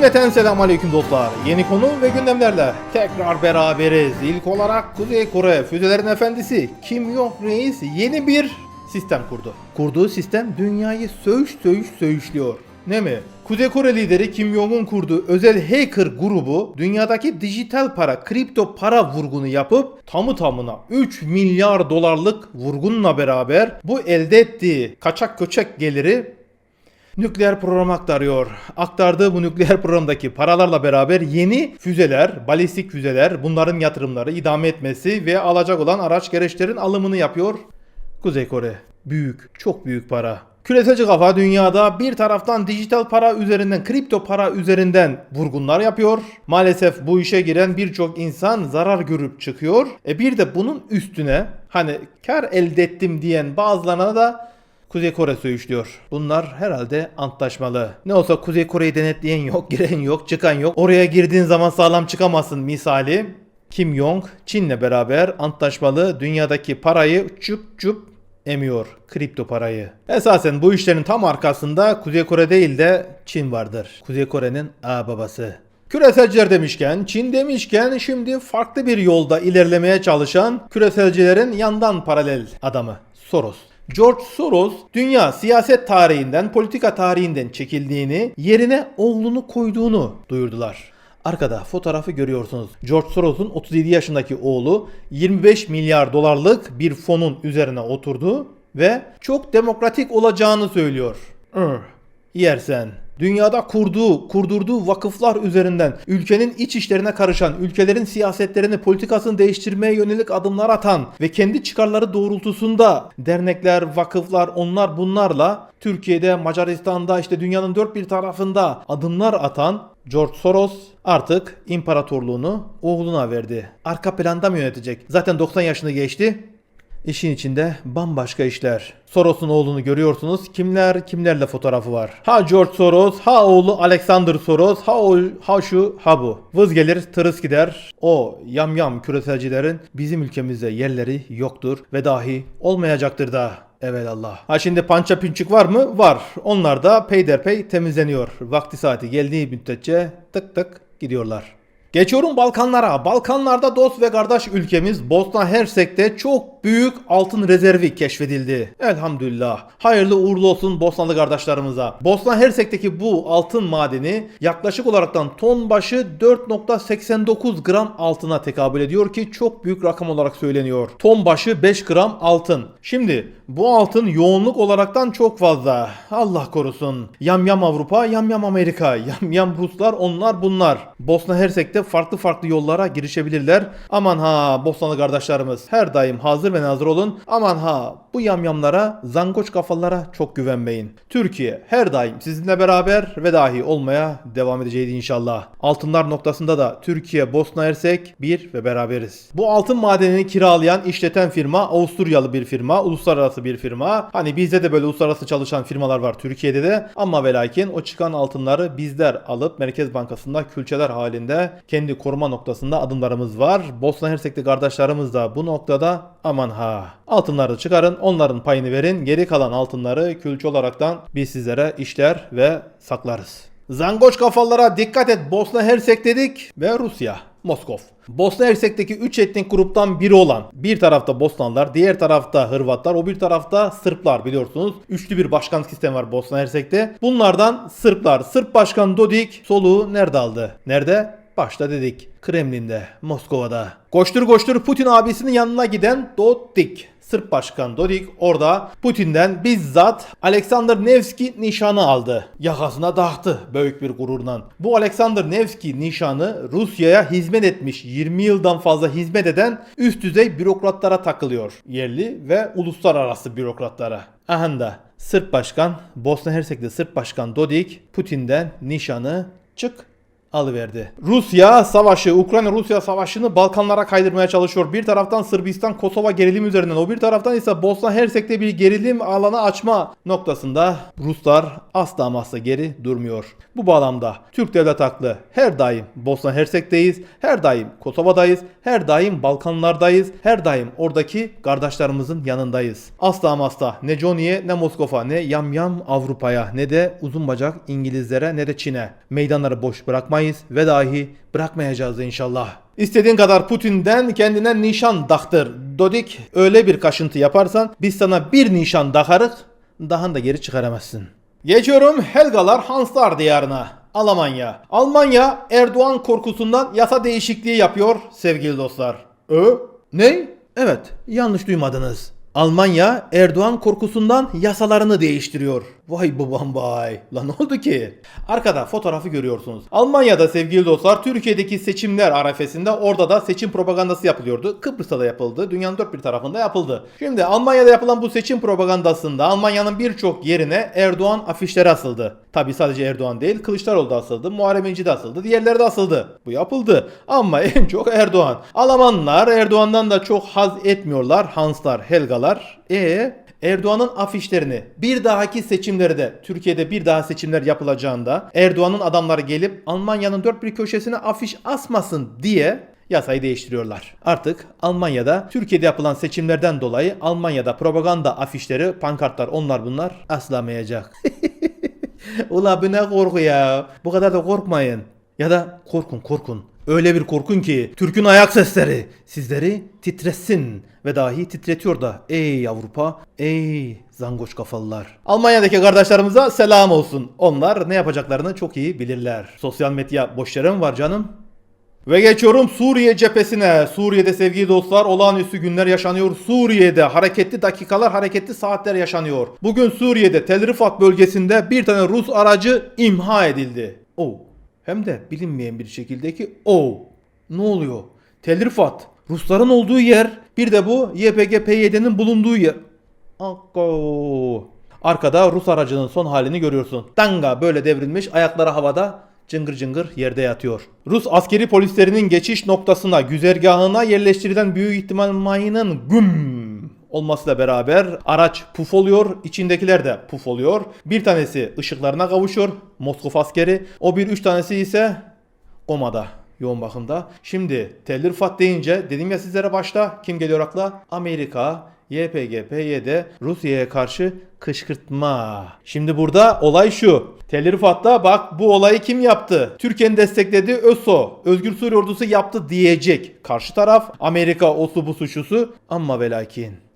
Cümleten selam aleyküm dostlar. Yeni konu ve gündemlerle tekrar beraberiz. İlk olarak Kuzey Kore füzelerin efendisi Kim Jong Reis yeni bir sistem kurdu. Kurduğu sistem dünyayı söğüş söğüş söğüşlüyor. Ne mi? Kuzey Kore lideri Kim Jong-un kurduğu özel hacker grubu dünyadaki dijital para, kripto para vurgunu yapıp tamı tamına 3 milyar dolarlık vurgunla beraber bu elde ettiği kaçak köçek geliri nükleer program aktarıyor. Aktardığı bu nükleer programdaki paralarla beraber yeni füzeler, balistik füzeler, bunların yatırımları, idame etmesi ve alacak olan araç gereçlerin alımını yapıyor. Kuzey Kore. Büyük, çok büyük para. Küreselci kafa dünyada bir taraftan dijital para üzerinden, kripto para üzerinden vurgunlar yapıyor. Maalesef bu işe giren birçok insan zarar görüp çıkıyor. E bir de bunun üstüne hani kar elde ettim diyen bazılarına da Kuzey Kore söğüşlüyor. Bunlar herhalde antlaşmalı. Ne olsa Kuzey Kore'yi denetleyen yok, giren yok, çıkan yok. Oraya girdiğin zaman sağlam çıkamazsın misali. Kim Jong Çin'le beraber antlaşmalı dünyadaki parayı çup çup emiyor. Kripto parayı. Esasen bu işlerin tam arkasında Kuzey Kore değil de Çin vardır. Kuzey Kore'nin a babası. Küreselciler demişken, Çin demişken şimdi farklı bir yolda ilerlemeye çalışan küreselcilerin yandan paralel adamı Soros. George Soros dünya siyaset tarihinden, politika tarihinden çekildiğini, yerine oğlunu koyduğunu duyurdular. Arkada fotoğrafı görüyorsunuz. George Soros'un 37 yaşındaki oğlu 25 milyar dolarlık bir fonun üzerine oturdu ve çok demokratik olacağını söylüyor. Yersen. Dünyada kurduğu, kurdurduğu vakıflar üzerinden ülkenin iç işlerine karışan, ülkelerin siyasetlerini, politikasını değiştirmeye yönelik adımlar atan ve kendi çıkarları doğrultusunda dernekler, vakıflar, onlar bunlarla Türkiye'de, Macaristan'da, işte dünyanın dört bir tarafında adımlar atan George Soros artık imparatorluğunu oğluna verdi. Arka planda mı yönetecek? Zaten 90 yaşını geçti. İşin içinde bambaşka işler. Soros'un oğlunu görüyorsunuz. Kimler kimlerle fotoğrafı var. Ha George Soros, ha oğlu Alexander Soros, ha, o, ha şu, ha bu. Vız gelir, tırıs gider. O yamyam küreselcilerin bizim ülkemizde yerleri yoktur ve dahi olmayacaktır da. Evelallah. Ha şimdi pança pinçik var mı? Var. Onlar da peyderpey temizleniyor. Vakti saati geldiği müddetçe tık tık gidiyorlar. Geçiyorum Balkanlara. Balkanlarda dost ve kardeş ülkemiz Bosna Hersek'te çok büyük altın rezervi keşfedildi. Elhamdülillah. Hayırlı uğurlu olsun Bosnalı kardeşlerimize. Bosna Hersek'teki bu altın madeni yaklaşık olaraktan ton başı 4.89 gram altına tekabül ediyor ki çok büyük rakam olarak söyleniyor. Ton başı 5 gram altın. Şimdi bu altın yoğunluk olaraktan çok fazla. Allah korusun. Yam yam Avrupa, yam yam Amerika, yam yam Ruslar onlar bunlar. Bosna Hersek'te farklı farklı yollara girişebilirler. Aman ha Bosnalı kardeşlerimiz her daim hazır ve nazır olun. Aman ha bu yamyamlara, zangoç kafalara çok güvenmeyin. Türkiye her daim sizinle beraber ve dahi olmaya devam edeceğiz inşallah. Altınlar noktasında da Türkiye, Bosna Hersek bir ve beraberiz. Bu altın madenini kiralayan, işleten firma Avusturyalı bir firma, uluslararası bir firma. Hani bizde de böyle uluslararası çalışan firmalar var Türkiye'de de. Ama ve lakin o çıkan altınları bizler alıp Merkez Bankası'nda külçeler halinde kendi koruma noktasında adımlarımız var. Bosna Hersek'te kardeşlerimiz de bu noktada aman ha. Altınları çıkarın, onların payını verin. Geri kalan altınları külçe olaraktan biz sizlere işler ve saklarız. Zangoç kafalara dikkat et Bosna Hersek dedik ve Rusya. Moskov. Bosna Hersek'teki 3 etnik gruptan biri olan bir tarafta Bosnalılar, diğer tarafta Hırvatlar, o bir tarafta Sırplar biliyorsunuz. Üçlü bir başkan sistemi var Bosna Hersek'te. Bunlardan Sırplar. Sırp Başkan Dodik soluğu nerede aldı? Nerede? Başta dedik. Kremlin'de, Moskova'da. Koştur koştur Putin abisinin yanına giden Dodik. Sırp Başkan Dodik orada Putin'den bizzat Alexander Nevski nişanı aldı. Yakasına taktı büyük bir gururla. Bu Alexander Nevski nişanı Rusya'ya hizmet etmiş 20 yıldan fazla hizmet eden üst düzey bürokratlara takılıyor. Yerli ve uluslararası bürokratlara. Aha da Sırp Başkan, Bosna Hersek'te Sırp Başkan Dodik Putin'den nişanı çık alıverdi. Rusya savaşı, Ukrayna-Rusya savaşını Balkanlara kaydırmaya çalışıyor. Bir taraftan Sırbistan, Kosova gerilim üzerinden, o bir taraftan ise Bosna Hersek'te bir gerilim alanı açma noktasında Ruslar asla asla geri durmuyor. Bu bağlamda Türk devlet haklı. Her daim Bosna Hersek'teyiz, her daim Kosova'dayız, her daim Balkanlardayız, her daim oradaki kardeşlerimizin yanındayız. Asla asla ne Johnny'ye ne Moskova ne yamyam Avrupa'ya ne de uzun bacak İngilizlere ne de Çin'e. Meydanları boş bırakmayız ve dahi bırakmayacağız inşallah. İstediğin kadar Putin'den kendine nişan daktır. Dodik öyle bir kaşıntı yaparsan biz sana bir nişan dakarık daha da geri çıkaramazsın. Geçiyorum Helgalar Hanslar diyarına. Almanya. Almanya Erdoğan korkusundan yasa değişikliği yapıyor sevgili dostlar. Ö? Ne? Evet, yanlış duymadınız. Almanya Erdoğan korkusundan yasalarını değiştiriyor. Vay babam vay. Lan ne oldu ki? Arkada fotoğrafı görüyorsunuz. Almanya'da sevgili dostlar Türkiye'deki seçimler arefesinde orada da seçim propagandası yapılıyordu. Kıbrıs'ta da yapıldı. Dünyanın dört bir tarafında yapıldı. Şimdi Almanya'da yapılan bu seçim propagandasında Almanya'nın birçok yerine Erdoğan afişleri asıldı. Tabi sadece Erdoğan değil Kılıçdaroğlu da asıldı. Muharrem İnce de asıldı. Diğerleri de asıldı. Bu yapıldı. Ama en çok Erdoğan. Almanlar Erdoğan'dan da çok haz etmiyorlar. Hanslar, Helgalar. E Erdoğan'ın afişlerini bir dahaki seçimlerde Türkiye'de bir daha seçimler yapılacağında Erdoğan'ın adamları gelip Almanya'nın dört bir köşesine afiş asmasın diye yasayı değiştiriyorlar. Artık Almanya'da Türkiye'de yapılan seçimlerden dolayı Almanya'da propaganda afişleri, pankartlar onlar bunlar aslamayacak. Ula bu ne korku ya. Bu kadar da korkmayın. Ya da korkun korkun. Öyle bir korkun ki Türk'ün ayak sesleri sizleri titretsin ve dahi titretiyor da. Ey Avrupa, ey zangoş kafalılar. Almanya'daki kardeşlerimize selam olsun. Onlar ne yapacaklarını çok iyi bilirler. Sosyal medya boş yere var canım? Ve geçiyorum Suriye cephesine. Suriye'de sevgili dostlar olağanüstü günler yaşanıyor. Suriye'de hareketli dakikalar, hareketli saatler yaşanıyor. Bugün Suriye'de Tel Rifat bölgesinde bir tane Rus aracı imha edildi. Oh. Hem de bilinmeyen bir şekildeki oh. Ne oluyor? Tel. Rusların olduğu yer. Bir de bu YPG PYD'nin bulunduğu yer. Akko. Arkada Rus aracının son halini görüyorsun. Tanga böyle devrilmiş ayakları havada cıngır cıngır yerde yatıyor. Rus askeri polislerinin geçiş noktasına, güzergahına yerleştirilen büyük ihtimal mayının güm olmasıyla beraber araç puf oluyor, içindekiler de puf oluyor. Bir tanesi ışıklarına kavuşuyor, Moskova askeri. O bir üç tanesi ise komada yoğun bakımda. Şimdi Tel Rifat deyince dedim ya sizlere başta kim geliyor akla? Amerika, YPG, PYD Rusya'ya karşı kışkırtma. Şimdi burada olay şu. Tel Rifat'ta bak bu olayı kim yaptı? Türkiye'nin desteklediği ÖSO, Özgür Suriye Ordusu yaptı diyecek. Karşı taraf Amerika osu bu suçlusu ama ve lakin.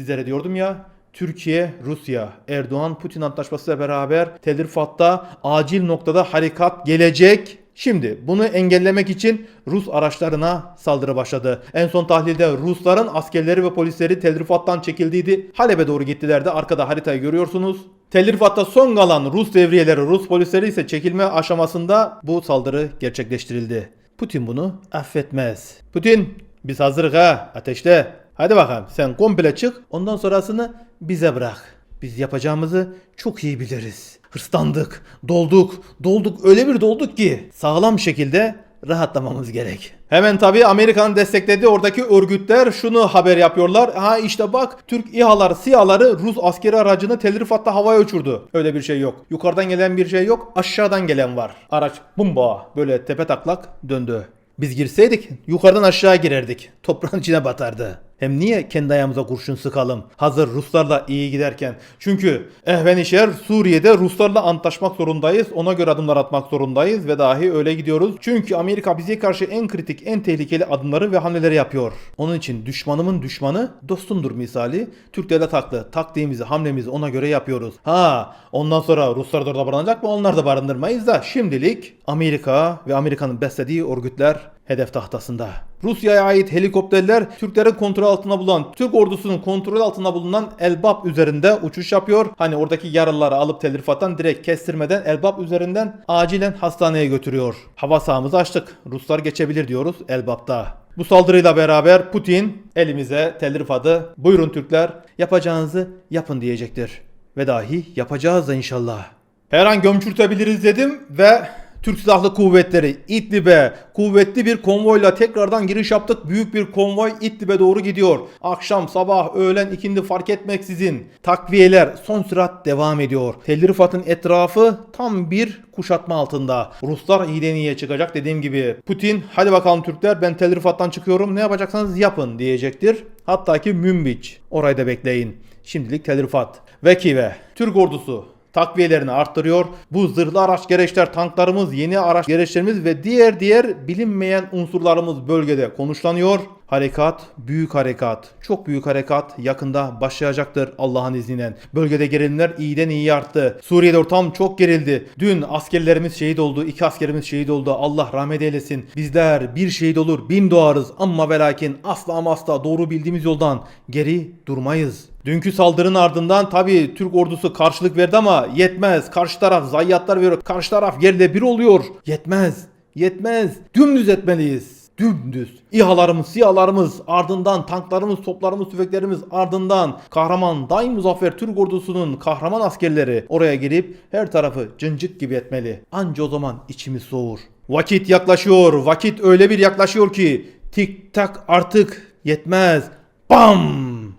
Sizlere diyordum ya Türkiye, Rusya, Erdoğan, Putin antlaşmasıyla beraber Tel Rifat'ta acil noktada harekat gelecek. Şimdi bunu engellemek için Rus araçlarına saldırı başladı. En son tahlilde Rusların askerleri ve polisleri Tel Rifat'tan çekildiydi. Halep'e doğru gittilerdi. Arkada haritayı görüyorsunuz. Tel Rifat'ta son kalan Rus devriyeleri, Rus polisleri ise çekilme aşamasında bu saldırı gerçekleştirildi. Putin bunu affetmez. Putin biz hazırız ha ateşle. Hadi bakalım sen komple çık ondan sonrasını bize bırak. Biz yapacağımızı çok iyi biliriz. Hırslandık, dolduk, dolduk öyle bir dolduk ki sağlam şekilde rahatlamamız gerek. Hemen tabii Amerika'nın desteklediği oradaki örgütler şunu haber yapıyorlar. Ha işte bak Türk İHA'lar, SİHA'ları Rus askeri aracını Tel Rifat'ta havaya uçurdu. Öyle bir şey yok. Yukarıdan gelen bir şey yok. Aşağıdan gelen var. Araç bumba böyle tepe taklak döndü. Biz girseydik yukarıdan aşağı girerdik. Toprağın içine batardı. Hem niye kendi ayağımıza kurşun sıkalım? Hazır Ruslarla iyi giderken. Çünkü ehvenişer Suriye'de Ruslarla antlaşmak zorundayız. Ona göre adımlar atmak zorundayız ve dahi öyle gidiyoruz. Çünkü Amerika bize karşı en kritik, en tehlikeli adımları ve hamleleri yapıyor. Onun için düşmanımın düşmanı dostumdur misali. Türk devlet haklı. Taktiğimizi, hamlemizi ona göre yapıyoruz. Ha, ondan sonra Ruslar da orada barınacak mı? Onlar da barındırmayız da şimdilik Amerika ve Amerika'nın beslediği örgütler hedef tahtasında. Rusya'ya ait helikopterler Türklerin kontrol altında bulunan, Türk ordusunun kontrol altında bulunan Elbap üzerinde uçuş yapıyor. Hani oradaki yaralıları alıp Tel Rifat'tan direkt kestirmeden Elbap üzerinden acilen hastaneye götürüyor. Hava sahamızı açtık. Ruslar geçebilir diyoruz Elbap'ta. Bu saldırıyla beraber Putin elimize Tel Rifat'ı buyurun Türkler yapacağınızı yapın diyecektir. Ve dahi yapacağız da inşallah. Her an gömçürtebiliriz dedim ve Türk Silahlı Kuvvetleri İdlib'e kuvvetli bir konvoyla tekrardan giriş yaptık. Büyük bir konvoy İdlib'e doğru gidiyor. Akşam, sabah, öğlen, ikindi fark etmeksizin takviyeler son sürat devam ediyor. Tel Rifat'ın etrafı tam bir kuşatma altında. Ruslar iyiden çıkacak dediğim gibi. Putin hadi bakalım Türkler ben Tel Rifat'tan çıkıyorum ne yapacaksanız yapın diyecektir. Hatta ki Münbiç. Orayı da bekleyin. Şimdilik Tel Rifat. Vekive. Türk ordusu takviyelerini arttırıyor. Bu zırhlı araç gereçler, tanklarımız, yeni araç gereçlerimiz ve diğer diğer bilinmeyen unsurlarımız bölgede konuşlanıyor. Harekat, büyük harekat, çok büyük harekat yakında başlayacaktır Allah'ın izniyle. Bölgede gerilimler iyiden iyi arttı. Suriye'de ortam çok gerildi. Dün askerlerimiz şehit oldu, iki askerimiz şehit oldu. Allah rahmet eylesin. Bizler bir şehit olur, bin doğarız ama ve lakin asla ama asla doğru bildiğimiz yoldan geri durmayız. Dünkü saldırının ardından tabi Türk ordusu karşılık verdi ama yetmez. Karşı taraf zayiatlar veriyor. Karşı taraf yerle bir oluyor. Yetmez. Yetmez. Dümdüz etmeliyiz. Dümdüz. İHA'larımız, SİHA'larımız ardından tanklarımız, toplarımız, tüfeklerimiz ardından kahraman daim muzaffer Türk ordusunun kahraman askerleri oraya girip her tarafı cıncık gibi etmeli. Anca o zaman içimiz soğur. Vakit yaklaşıyor. Vakit öyle bir yaklaşıyor ki tik tak artık yetmez. Bam!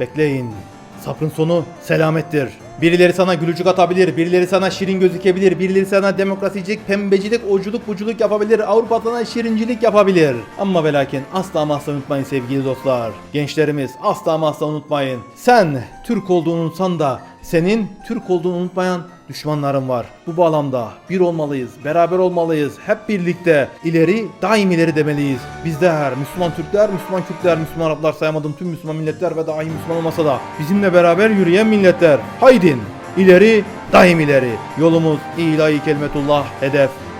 Bekleyin. Sabrın sonu selamettir. Birileri sana gülücük atabilir, birileri sana şirin gözükebilir, birileri sana demokrasicilik, pembecilik, oculuk, buculuk yapabilir, Avrupa sana şirincilik yapabilir. Ama ve lakin asla ama asla unutmayın sevgili dostlar. Gençlerimiz asla ama asla unutmayın. Sen Türk olduğunu unutsan da senin Türk olduğunu unutmayan düşmanların var. Bu bağlamda bir olmalıyız, beraber olmalıyız. Hep birlikte ileri, daim ileri demeliyiz. Bizler, Müslüman Türkler, Müslüman Kürtler, Müslüman Araplar sayamadım tüm Müslüman milletler ve dahi Müslüman olmasa da bizimle beraber yürüyen milletler. Haydin, ileri, daim ileri. Yolumuz ilahi kelimetullah, hedef